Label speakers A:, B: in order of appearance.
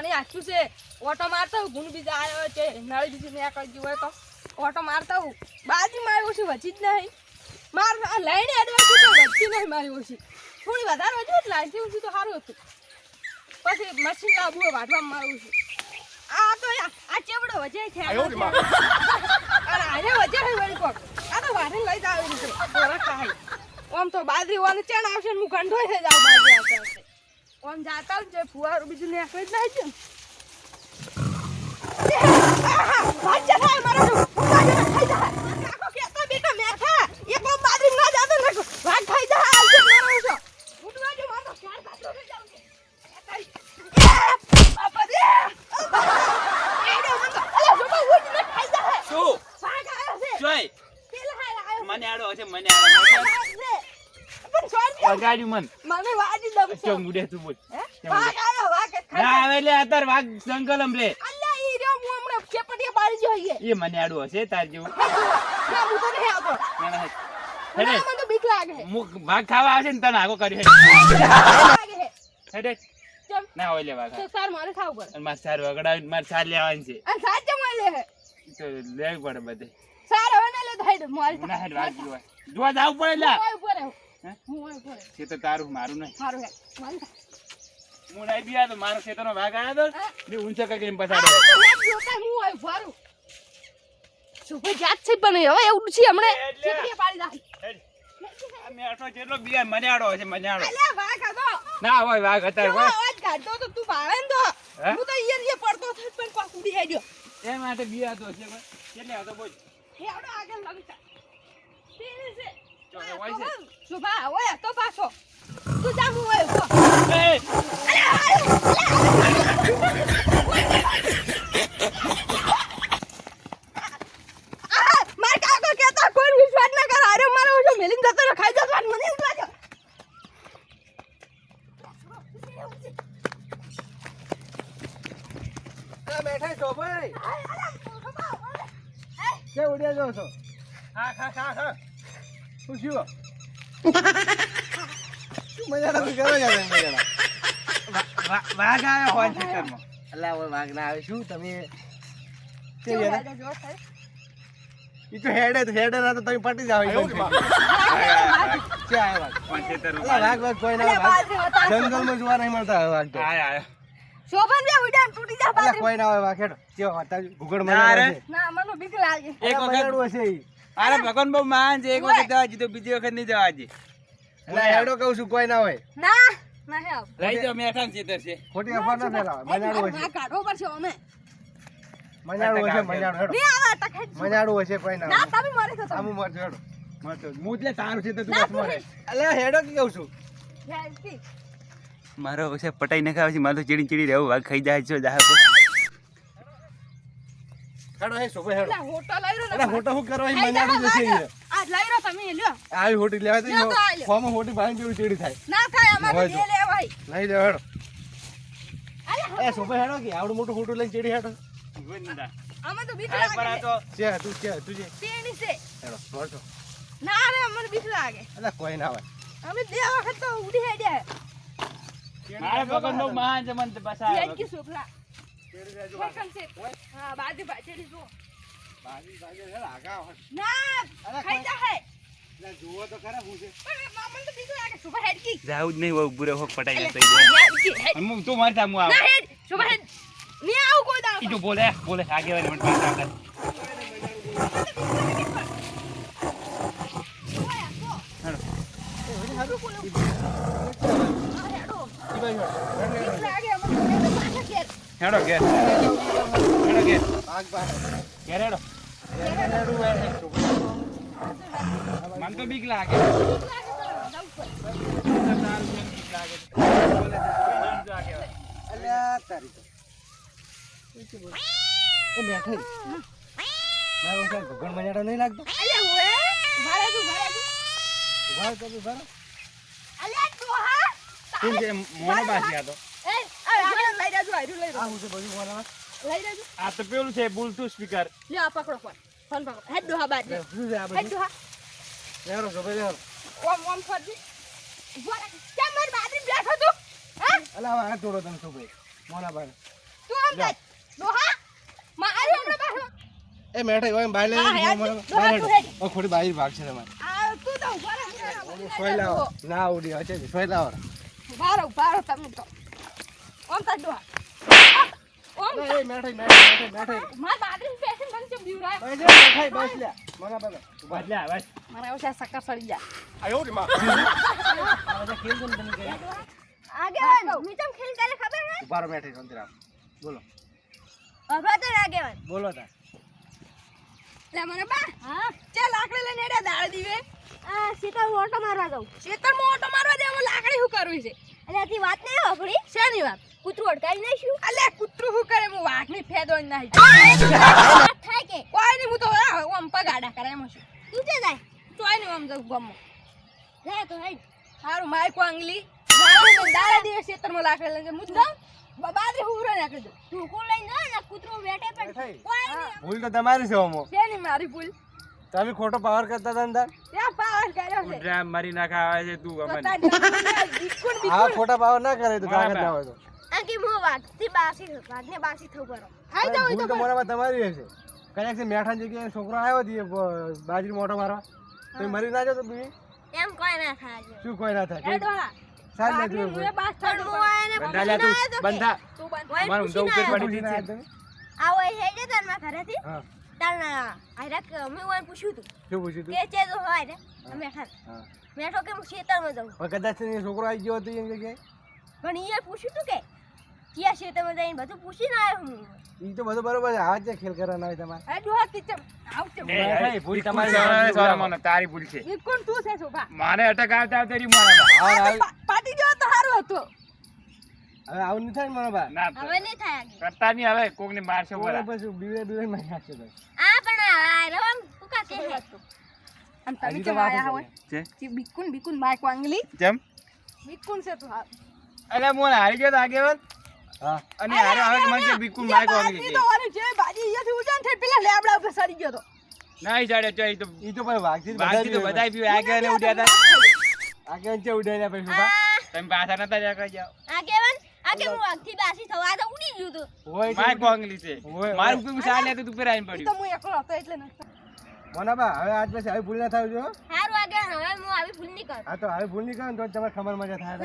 A: પાણી આખ્યું છે ઓટો મારતા હું ગુણ બીજા આવ્યો છે નળી બીજી ને કરી ગયું હોય તો. ઓટો મારતા હું. બાજુમાં આવ્યો છે વચી જ નહીં. માર લાઈને છું તો વચી નહીં મારી ઓછી. થોડી વધારે વધી એટલે લાઈનથી ઓછી તો સારું હતું. પછી મશીન લાવવું હોય વાટવામાં મારું છું. આ તો આ ચેવડો વજે છે. અને આને વજે છે વળી કોક. આ તો વારે લઈ જ આવેલું છે. આમ ઓમ તો બાજરી વાળું ચેણ આવશે હું ગંઢો થઈ જાઉં બાજરી આવતા. ઓમ જાતા જ ફુવારું બીજું ને કોઈ જ નહીં છે. મને આવ્યો છે.
B: મને આડો. વગાડ્યું મન.
A: મને વાડી દમ છે.
B: મુડે તું બોલ.
A: એ ખાઈ
B: ના આવે એટલે અતર વાગ સંકલમ રે
A: અલ્લા ઈ રહ્યો, હું હમણે ચેપટીએ બાળી જોઈએ
B: એ મને આડું હશે તાર જેવું.
A: ના, હું તો નહીં આવતો.
B: હેડે.
A: મને તો બીક લાગે.
B: મુક ભાગ ખાવા આવશે ને તને આગો કર્યો હેડે.
A: હેડે.
B: ના હોય લે
A: તો સાર મારે ખાવ પડે.
B: અને મારે સાર વગડાવી માર સાર લેવાની છે.
A: અને સાર જમ લે?
B: તો લેવી પડે બધે.
A: સાર હવે ના લે હેડ, મારી
B: ના હેડ વાગ જોવા. જોવા જાવ પડે લા.
A: ઉપર
B: છે તો તારું મારું નહીં
A: મારી
B: હું નહીં બી તો મારો ખેતરનો ભાગ આવ્યો તો? ને ઊંચો
A: તો હેડ જોતા હું ઊભા રહું. જાત છે પણ હવે એવું છે હમણે ચીકડી પાડી.
B: હેડ. મેઠો જેટલો બિયા મને આડો મજાડો આડો
A: વાઘ હતો.
B: ના હોય વાઘ
A: કેવો
B: હોય
A: અવાજ કાઢતો તો તું ભાવે ને તો.
B: હે?
A: તો ઈયર ઈયર પડતો થઈને પણ પાછું ઉડી હેડ્યો.
B: એ માટે બિયા તો છે કેટલે હતો બોલ
A: હેડો આગળ લગતા. શુભા, હોય તો પાછો. તું જા, હું હોય ઊભો.
B: એ!
A: આહા, માર કાકો કહેતા કોઈ વિશ્વાસ ના કર. અરે મારો ઓછો મેલીને જતો રહ્યો, ખાઈ મને ઉઠવા દ્યો.
C: બેઠા છો ભાઈ. કે ઉડ્યા જો છો?
B: હા ખા ખા ખા
C: શું થયું? શું મજા નથી કરો યાર એમ મજા
B: વા- વાઘ આવ્યો હોય ખેતરમાં
C: અલ્લા હવે વાઘ ના આવે. શું તમે કે
A: જો,
C: ઈ તો હેડે તો હેડે ના તો તમે પટી જાવ એવું
A: વાઘ,
C: કે આયા વાઘ વાઘ વાઘ કોઈ ના આવે.
A: બાજરી
C: જંગલમાં જોવા નહીં મળતા વાઘ તો.
B: આયો, આયો.
A: શોભન બે ઉડાન તૂટી જા
C: અલ્લા કોઈ ના આવે વાઘ હેડો. કેવો હતા
B: રે.
C: આવે
A: ના મને બીક લાગે.
B: એક વખત
C: હશે ઈ.
B: અરે ભગવાન બહુ માન છે. એક વખત જવા તો બીજી વખત નહીં જવા દે.
C: અલ્લા હેડો કહું છું કોઈ ના હોય.
A: ના ના હે આવ.
B: લઈ જાઓ મેઠા ને છે.
C: ખોટી અફવા ના ફેલાવે મજાડું હશે
A: પડશે અમે.
C: મજાડું હશે મજાડું હેડો
A: નહીં આવે ટકે
C: મજાડું હશે કોઈ ના
A: ના તમે મારી તો
C: આમું મરજો હેડો.
B: મરતો હું એટલે સારું છે તો તું બસ મરે.
C: અલ્લા હેડો કે કહું છું?
B: મારો પછી પટાઈ નખાવે છે મારું ચીડી ચીડી રહેવું વાઘ ખાઈ જાય છે જાહે
C: હેડો હે સોફે હેડો.
A: હોટલ લઈ રહ્યો
C: અરે હોટો હું કરવા ઈ મજાડું જશે
A: આ લઈ રહ્યો તમે લ્યો.
C: આવી હોટી લેવા
A: તો
C: ફોર્મ હોટી ભાઈ જેવું ચીડી થાય.
A: ના થાય અમારે બે લેવાય.
C: લઈ લે હેડો. એ સોફે હેડો કે આવડું મોટું હોટું લઈને ચીડી હેડો.
A: અમે તો બીક
B: આ પર આ તો
C: છે તું છે તું છે.
A: તેની છે.
C: હેડો હોટો
A: ના રે અમને બીક લાગે.
C: અલા કોઈ ના આવે.
A: અમે બે વખત તો ઉડી હેડ્યા.
B: મારે ભગવાન બહુ મહાન છે મને તો
A: છોકરા વૈકમ છે હા બાજુ પાછળ જો
C: બાજી બાજી હેડ આગા
A: ના ખાઈ જા હે
C: અલા જુઓ તો ખરા હું છે.
A: પણ મામન તો બીક લાગે સુબહ હેડ કી.
B: જાવું જ નહીં બહુ બુરે હોક પટાઈ જતો
A: હેડ કી, હેડ.
B: હું તું મારતા હું આવું.
A: ના હેડ. સુબહ હેડ. ની આવું કોઈ દાવ
B: ઈ તો બોલે બોલે આગે વાળી મને
C: ઈ બાજુ હેડો.
A: બીક લાગે અમને પાછા ઘેર.
B: હેડો ઘેર હેડો ઘેર. ઘેર હેડો. મને તો બીક લાગે
C: ભગવાન મજાડો નહીં લાગતો
B: મોનો બાસી આ તો
A: એ આ આપણે લઈ જાજો આયરું લઈ
C: આ હું છે બધું બોલાવા.
A: લઈ જાજો
B: આ તો પેલું છે બ્લૂટૂથ સ્પીકર
A: લ્યો આ પકડો ફોન. ફોન પકડો. હેડ દોહા બાદ
C: લે, શું છે આ
A: હેડ
C: બધું?
A: દોહા
C: હેડો, સોફે હેડો.
A: ઓમ ઓમ ફરજી. રાખ કેમ મારી બાજરી બેઠો તું હા?
C: અલા, હાથ જોડો તમે. મોના ભાઈ.
A: તું આમ મારી હમણાં
C: એ મેઠા હોય લે,
A: હેડ. તું
C: હેડ.
A: હેડ.
C: ઓ, ભાગ છે તમારે.
A: આ તું તો ઊભા રહો,
C: લાવો ના ઉડી હશે સોય લાવો
A: તમે તો. ઓમ ડોહા ઓમ.
C: એ, એ, મેઠાઈ, મેઠાઈ, મેઠાઈ, મેઠાઈ.
A: માર બાદરી પેશન મને કેમ બીવરાય
C: બસ મેઠાઈ, બસ લે. મને બસ
B: બસ. લે બસ
A: મને એવું સક્કર સડી જાય
C: આયો રે માં. આ ખેલ
D: કાલે ખબર હે?
C: મેઠાઈ, બોલો.
D: અભા તો આગેવાન
C: બોલો તાર.
A: લે મને બા.
D: હા.
A: ચાલ લાકડી લઈને એડા દાળ દીવે.
D: આ સીતા હું ઓટો મારવા જાઉં.
A: ખેતરમાં ઓટો મારવા દે એમાં લાકડી શું કરવી છે?
D: આથી વાત નહીં વાપરી
A: શેની વાત?
D: કૂતરું અડકાઈ નાખ્યું?
A: અલે કૂતરું શું કરે? હું વાઘની ફેદો નહીં
D: થાય કે?
A: કોઈ નહીં હું તો આ ઓમ પગાડા કરે એમ શું
D: તું તે જાય?
A: ચોય નહીં ઓમ જવું ગમો.
D: જાય તો હઈ
A: સારું માય કો આંગલી દાડા દિવસ ખેતરમાં લાકડી લઈને હું જાઉં બાદરી હુરો નાખી દઉં.
D: કો લઈને ના ને કૂતરું બેઠે પણ કોઈ નહીં.
C: ભૂલ તો તમારી છે ઓમો.
A: શેની મારી ભૂલ?
C: તમે ખોટો પાવર કરતા હતા અંદર? તાર?
A: પાવર કર્યો છે?
B: ઉડરા મારી ના આવે છે તું
A: તો
B: અમને
A: હા
C: ખોટા પાવર ના કરે તો કાગળ ના હોય તો.
D: આકી મો વાતથી બાસી વાત ને બાસી થઉં કરો
A: હાઈ જાવ
C: ભૂલ તો મોરામાં તમારી હશે. કયાક છે મેઠા જગ્યાએ છોકરો આવ્યો હતી એ બાજરી મોટો મારવા. તો મરી ના જતો તું
D: એમ કોઈ ના થાય
C: શું કોઈ ના થાય?
A: બાદરી
C: નથી
B: બંધા લે તું બંધા.
A: તું
B: મારું ઊંધો ઉપર પડી
C: દીધી
D: આવો હેડે તનમાં ઘરેથી
C: હા.
D: તારના આયરા કે મેં ઓય પૂછ્યું તું.
C: શું પૂછ્યું તું?
D: કે છે તો હોય રે અમે
C: હા.
D: મેઠો કે હું ખેતરમાં જાઉં?
C: હવે કદાચ એ છોકરો આવી ગયો હતો એમ જગ્યાએ
D: પણ એ પૂછ્યું તું કે? ક્યાં ખેતરમાં જઈને બધું પૂછીને આવ્યો હું.
C: ઈ તો બધું બરોબર છે. આવા જ ખેલ કરવાના હોય તમારે.
A: ડોહા તીચમ આવશે.
B: એ,
C: ભાઈ,
B: એ,
C: ભૂલ તમારી.
B: સવારે મને તારી ભૂલ છે.
A: કોણ તું છે સોફા
B: મારે અટક આવતા આવતા રહ્યું મારામાં.
C: આવા- આવા-
A: પા- પાટી જેવો તો સારું હતું.
C: હવે આવું નહીં થાય ને મારા બા
D: હવે નહીં થાય
B: કરતા નહીં હવે કોક ને મારશે
C: છોકરો બીવે બીવે માં નાખશે તો.
D: આ પણ આ રવામ કુકા કે હે
A: અને તમે કેમ આયા હોય?
C: છે.
B: છે
A: જે બિસ્કુટ બિસ્કુટ માઈક વાંગલી?
B: જેમ?
A: બિસ્કુટ છે તું હારું.
B: મોન હારી ગયો તો આગેવાન.
C: હા.
B: અને હારે હવે મને કે માઈક
A: તો છે, બાજી અહીંયાથી થઈ પેલા લેબડા ઉપર સડી ગયો તો.
B: નહીં ચડે તો ઈ તો
C: ઈ તો પછી વાઘથી
B: વાગતી તો બધાય પીવે. આગેવાને ઉડ્યા હતા.
C: આગળ નીચે ઉડાડ્યા પછી શું
B: તમે પાછા નતા જા કઈ જાઓ.
D: આગેવાન? આગે હું આગથી બાસી થવા તો ઉડી ગયું તો.
B: માઈક વાંગલી છે. મારું પીવું ચાલે તો તું પેલા આવીને
A: ઈ તો હું એકલો હતો એટલે નતો.
C: મોનાબા હવે આજ પછી આવી ભૂલ ના થાય જો.
D: સારું આગળ હવે હું આવી ભૂલ નહીં કરું.
C: આ તો આવી ભૂલ નહીં કરે તો તમારે ખબર મજા થાય.